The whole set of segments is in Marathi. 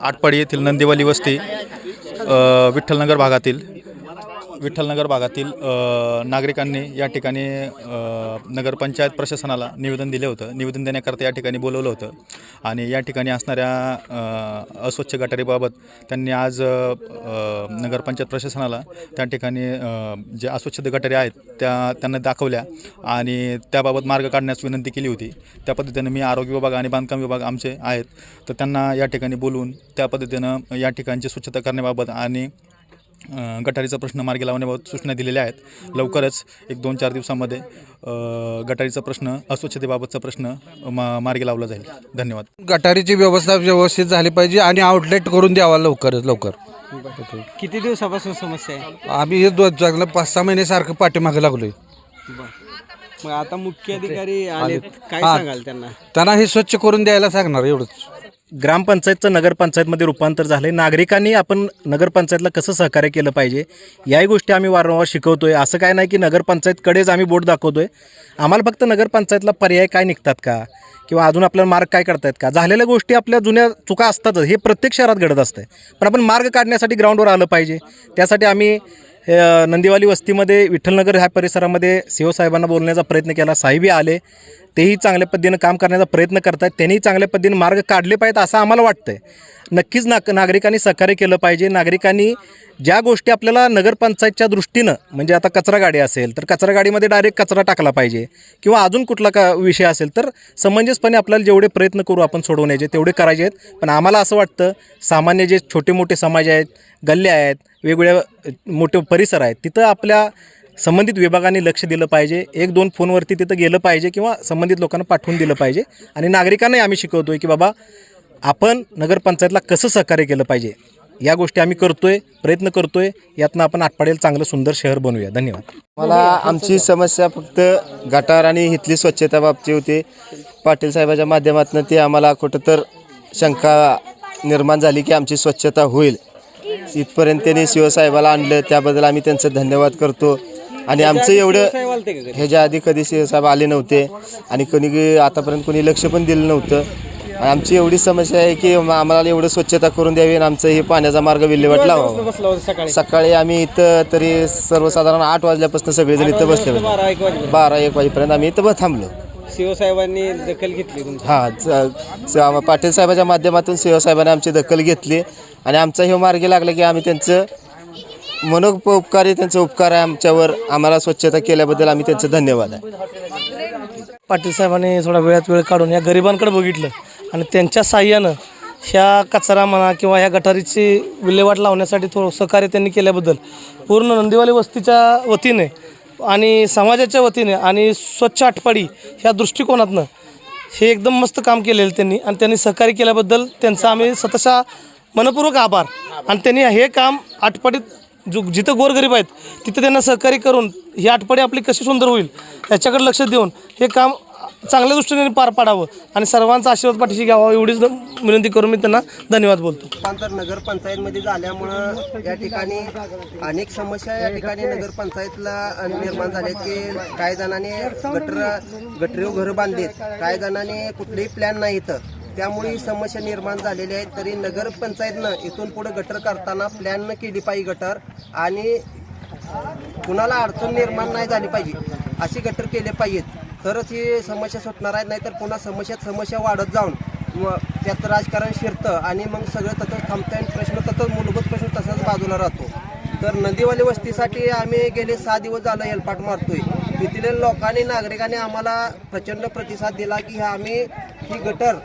आटपाडी येथील नंदीवाली वस्ती विठ्ठलनगर भागातील विठ्ठलनगर भागातील नागरिकांनी या ठिकाणी नगरपंचायत प्रशासनाला निवेदन दिले होतं. निवेदन देण्याकरता या ठिकाणी बोलवलं होतं. आणि या ठिकाणी असणाऱ्या अस्वच्छ गटारीबाबत त्यांनी आज नगरपंचायत प्रशासनाला त्या ठिकाणी जे अस्वच्छ गटारी आहेत त्या त्यांना दाखवल्या आणि त्याबाबत मार्ग काढण्यास विनंती केली होती. त्या पद्धतीनं मी आरोग्य विभाग आणि बांधकाम विभाग आमचे आहेत तर त्यांना या ठिकाणी बोलून त्या पद्धतीनं या ठिकाणची स्वच्छता करण्याबाबत आणि गटारीचा प्रश्न मार्गी लावण्याबाबत सूचना दिलेल्या आहेत. लवकरच एक दोन चार दिवसामध्ये गटारीचा प्रश्न अस्वच्छतेबाबतचा प्रश्न मा मार्गी लावला जाईल. धन्यवाद. गटारीची व्यवस्था व्यवस्थित झाली पाहिजे आणि आउटलेट करून द्यावा लवकरच लवकर. किती दिवसापासून समस्या आहे? आम्ही हे दोन चांगलं पाच सहा महिने सारखं पाठीमागे लागलोय. मग आता मुख्य अधिकारी आले. काय. सांगाल त्यांना? त्यांना हे स्वच्छ करून द्यायला सांगणार एवढंच. ग्रामपंचायतचं नगरपंचायतमध्ये रूपांतर झालं नागरिकांनी आपण नगरपंचायतला कसं सहकार्य केलं पाहिजे याही गोष्टी आम्ही वारंवार शिकवतो आहे असं काय नाही की नगरपंचायतकडेच आम्ही बोट दाखवतो आहे आम्हाला फक्त नगरपंचायतला पर्याय काय निघतात का? किंवा अजून आपल्याला मार्ग काय करतायत का? झालेल्या गोष्टी आपल्या जुन्या चुका असतातच. हे प्रत्येक शहरात घडत असतं पण आपण मार्ग काढण्यासाठी ग्राउंडवर आलं पाहिजे. त्यासाठी आम्ही नंदीवाली वस्तीमध्ये विठ्ठलनगर ह्या परिसरामध्ये सीओ साहेबांना बोलण्याचा प्रयत्न केला. साहेबी आले. तेही चांगल्या पद्धतीनं काम करण्याचा प्रयत्न करतायत. त्यांनीही चांगल्या पद्धतीने मार्ग काढले पाहिजेत असं आम्हाला वाटतंय. नक्कीच ना नागरिकांनी सहकार्य केलं पाहिजे. नागरिकांनी ज्या गोष्टी आपल्याला नगरपंचायतच्या दृष्टीनं म्हणजे आता कचरा गाडी असेल तर कचरा गाडीमध्ये डायरेक्ट कचरा टाकला पाहिजे. किंवा अजून कुठला का विषय असेल तर समंजसपणे आपल्याला जेवढे प्रयत्न करू आपण सोडवण्याचे तेवढे करायचे आहेत. पण आम्हाला असं वाटतं सामान्य जे छोटे मोठे समाज आहेत गल्ल्या आहेत वेगवेगळ्या मोठे परिसर आहेत तिथं आपल्या संबंधित विभागाने लक्ष दिलं पाहिजे. एक दोन फोनवरती तिथं गेलं पाहिजे किंवा संबंधित लोकांना पाठवून दिलं पाहिजे. आणि नागरिकांनाही आम्ही शिकवतो आहे की बाबा आपण नगरपंचायतला कसं सहकार्य केलं पाहिजे? या गोष्टी आम्ही करतोय प्रयत्न करतोय. यातनं आपण आटपाडेल चांगलं सुंदर शहर बनवूया. धन्यवाद. मला आमची समस्या फक्त गटार आणि इथली स्वच्छता बाबची होती. पाटील साहेबाच्या माध्यमातून ती आम्हाला कुठं तर शंका निर्माण झाली की आमची स्वच्छता होईल. इथपर्यंत त्यांनी शिवसाहेबाला आणलं. त्याबद्दल आम्ही त्यांचं धन्यवाद करतो. आणि आमचं एवढं साहेब? ह्याच्या आधी कधी शिवसाहेब आले नव्हते आणि कोणी आतापर्यंत कोणी लक्ष पण दिलं नव्हतं. आणि आमची एवढी समस्या आहे की आम्हाला एवढं स्वच्छता करून द्यावी आणि आमचं हे पाण्याचा मार्ग विल्हेवाट होता सकाळी? आम्ही इथं तरी सर्वसाधारण आठ वाजल्यापासून सगळेजण इथं बसले बारा एक वाजेपर्यंत. आम्ही इथं थांबलो. सीओ साहेबांनी दखल घेतली हां पाटील साहेबाच्या माध्यमातून शिव साहेबांनी आमची दखल घेतली. आणि आमचा हे मार्गी लागला की आम्ही त्यांचं मनोपकारी त्यांचा उपकार आहे आमच्यावर. आम्हाला स्वच्छता केल्याबद्दल आम्ही त्यांचं धन्यवाद आहे. पाटील साहेबांनी थोडा वेळात वेळ काढून या गरिबांकडे बघितलं आणि त्यांच्या साह्यानं ह्या कचरा म्हणा किंवा ह्या गटारीची विल्हेवाट लावण्यासाठी थोडं सहकार्य त्यांनी केल्याबद्दल पूर्ण नंदीवाली वस्तीच्या वतीने आणि समाजाच्या वतीने आणि स्वच्छ आठपाडी ह्या दृष्टिकोनातनं हे एकदम मस्त काम केलेलं त्यांनी आणि त्यांनी सहकार्य केल्याबद्दल त्यांचा आम्ही सतशा मनपूर्वक आभार. आणि त्यांनी हे काम आठपाडीत जो जिथं गोरगरीब आहेत तिथं त्यांना सहकार्य करून ही आठवडी आपली कशी सुंदर होईल याच्याकडे लक्ष देऊन हे काम चांगल्या दृष्टीने पार पाडावं आणि सर्वांचा आशीर्वाद पाठीशी घ्यावा एवढीच विनंती करून मी त्यांना धन्यवाद बोलतो. नगर नगरपंचायतमध्ये झाल्यामुळं या ठिकाणी अनेक समस्या या ठिकाणी नगरपंचायतला निर्माण झाल्या की काही जणांनी गटर गटरीव घरं बांधलीत काही जणांनी कुठलेही प्लॅन नाही इथं. त्यामुळे ही समस्या निर्माण झालेली आहे. तरी नगरपंचायतनं इथून पुढे गटर करताना प्लॅननं केली पाहिजे गटर आणि कुणाला अडचण निर्माण नाही झाली पाहिजे अशी गटर केले पाहिजेत. तरच ही समस्या सुटणार आहेत नाहीतर पुन्हा समस्यात समस्या वाढत जाऊन व त्यात राजकारण शिरतं आणि मग सगळं तसंच थांबतं आणि प्रश्न तसंच मूलभूत प्रश्न तसाच बाजूला राहतो. तर नदीवाली वस्तीसाठी आम्ही गेले सहा दिवस झालं हेलपाट मारतोय. तिथल्या लोकांनी नागरिकांनी आम्हाला प्रचंड प्रतिसाद दिला की आम्ही ही गटर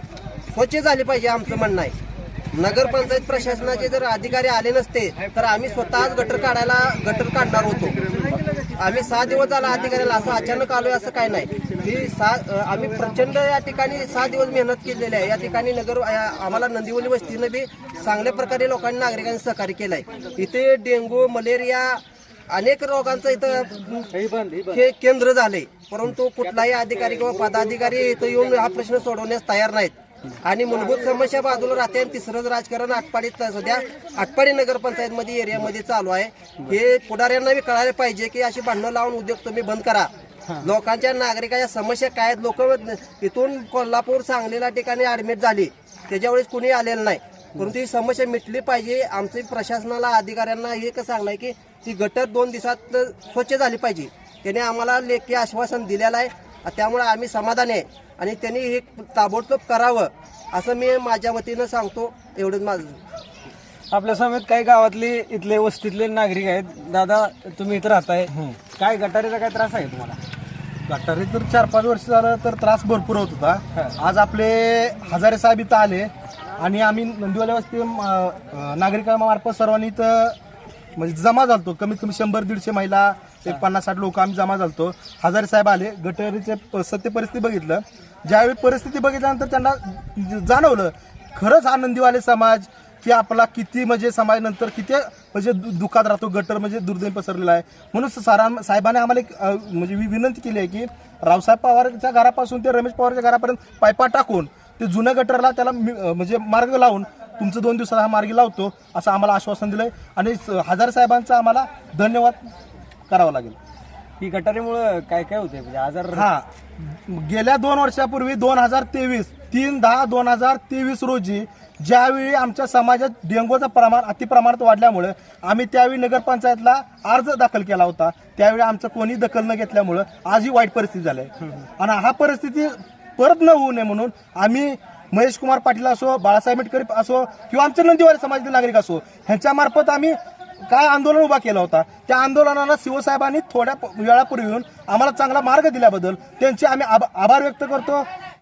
स्वच्छ झाली पाहिजे आमचं म्हणणं आहे. नगरपंचायत प्रशासनाचे जर अधिकारी आले नसते तर आम्ही स्वतःच गटर काढायला गटर काढणार होतो. आम्ही सहा दिवस झाला अधिकाऱ्याला असं अचानक आलोय असं काय नाही. ही सहा आम्ही प्रचंड या ठिकाणी सहा दिवस मेहनत केलेली आहे. या ठिकाणी नगर आम्हाला नंदिवली वस्तीनं बी चांगल्या प्रकारे लोकांनी नागरिकांनी सहकार्य केलं आहे इथे डेंगू मलेरिया अनेक रोगांचं इथं हे केंद्र झाले परंतु कुठलाही अधिकारी किंवा पदाधिकारी इथं येऊन हा प्रश्न सोडवण्यास तयार नाहीत. आणि मूलभूत समस्या बाजूला राहते आणि तिसरंच राजकारण आटपाडीत सध्या आटपाडी नगरपंचायतमध्ये एरियामध्ये चालू आहे. हे पुढाऱ्यांना बी कळायला पाहिजे की अशी भांडणं लावून उद्योग तुम्ही बंद करा. लोकांच्या नागरिकाच्या समस्या काय आहेत? लोक इथून कोल्हापूर सांगलीला ठिकाणी ऍडमिट झाली. त्याच्या वेळेस कुणी आलेलं नाही. परंतु ही समस्या मिटली पाहिजे. आमचे प्रशासनाला अधिकाऱ्यांना हे कसं सांगणं आहे की ती गटर दोन दिवसात स्वच्छ झाली पाहिजे. त्याने आम्हाला लेखी आश्वासन दिलेलं आहे. त्यामुळे आम्ही समाधानी आहे. आणि त्यांनी हे ताबडतोब करावं असं मी माझ्या वतीनं सांगतो एवढंच माझं. आपल्या समेत काही गावातले इथले वस्तीतले नागरिक आहेत. दादा तुम्ही इथं राहताय. काय गटारीचा काय त्रास आहे तुम्हाला? गटारी तर चार पाच वर्ष झालं तर त्रास भरपूर होत होता. आज आपले हजारे साहेब इथं आले आणि आम्ही नंदीवाल्या वस्ती नागरिकांमार्फत सर्वांनी इथं म्हणजे जमा झालतो. कमीत कमी शंभर दीडशे महिला एक पन्नास साठ लोक आम्ही जमा झालतो. हजारे साहेब आले गटरीचे प- सत्य परिस्थिती बघितलं. ज्यावेळी परिस्थिती बघितल्यानंतर त्यांना जाणवलं खरंच आनंदीवाले समाज की आपला किती म्हणजे समाज नंतर किती म्हणजे दु- दुःखात राहतो गटर म्हणजे दुर्दैव पसरलेला आहे. म्हणून सरां साहेबाने आम्हाला एक म्हणजे विनंती केली आहे की रावसाहेब पवारच्या घरापासून ते रमेश पवारच्या घरापर्यंत पायपा टाकून ते जुन्या गटरला त्याला म्हणजे मार्ग लावून तुमचं दोन दिवसात हा मार्गी लावतो असं आम्हाला आश्वासन दिलंय. आणि हजार साहेबांचा आम्हाला धन्यवाद करावा लागेल. ही गटारीमुळं काय काय होते म्हणजे आजार हा. गेल्या दोन वर्षापूर्वी दोन हजार तेवीस तीन दहा दोन हजार तेवीस रोजी ज्यावेळी आमच्या समाजात डेंगूचं प्रमाण अतिप्रमाणात वाढल्यामुळे आम्ही त्यावेळी नगरपंचायतला अर्ज दाखल केला होता. त्यावेळी आमचं कोणी दखल न घेतल्यामुळं आज ही वाईट परिस्थिती झाली आहे. आणि हा परिस्थिती परत न होऊ नये म्हणून आम्ही महेश कुमार पाटील असो बाळासाहेब आंबेडकर असो किंवा आमचे नंदीवारी समाजातील नागरिक असो ह्यांच्यामार्फत आम्ही काय आंदोलन उभा केला होता? त्या आंदोलनाला शिवसाहेबांनी थोड्या वेळापूर्वी येऊन आम्हाला चांगला मार्ग दिल्याबद्दल त्यांचे आम्ही आभ- आभार व्यक्त करतो.